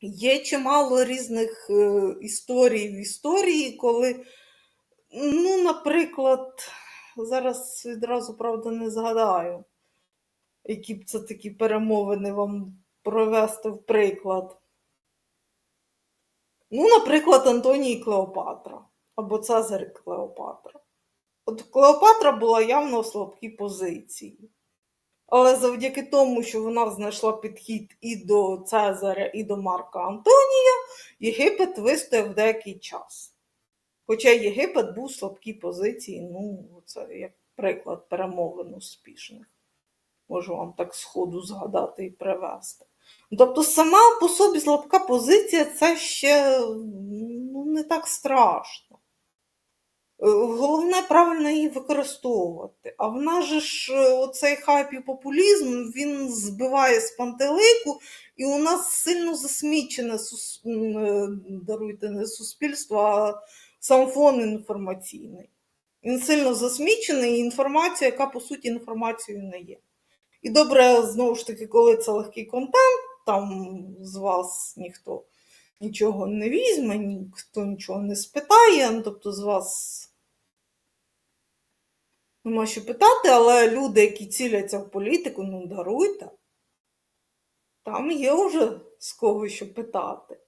Є чимало різних е, історій в історії, коли, ну, наприклад, зараз відразу, правда, не згадаю, які б це такі перемовини вам провести в приклад. Ну, наприклад, Антоній Клеопатра або Цезар Клеопатра. От Клеопатра була явно в слабкій позиції. Але завдяки тому, що вона знайшла підхід і до Цезаря, і до Марка Антонія, Єгипет вистояв деякий час. Хоча Єгипет був в слабкій позиції, ну, це як приклад перемовин успішних. Можу вам так сходу згадати і привести. Тобто, сама по собі слабка позиція це ще ну, не так страшно. Головне правильно її використовувати. А в нас же ж е, оцей хайп і популізм він збиває з пантелику, і у нас сильно засмічене е, даруйте не суспільство, а сам фон інформаційний. Він сильно засмічений, і інформація, яка по суті інформацією не є. І добре, знову ж таки, коли це легкий контент, там з вас ніхто нічого не візьме, ніхто нічого не спитає, тобто з вас нема що питати, але люди, які ціляться в політику, ну даруйте. Там є вже з кого що питати.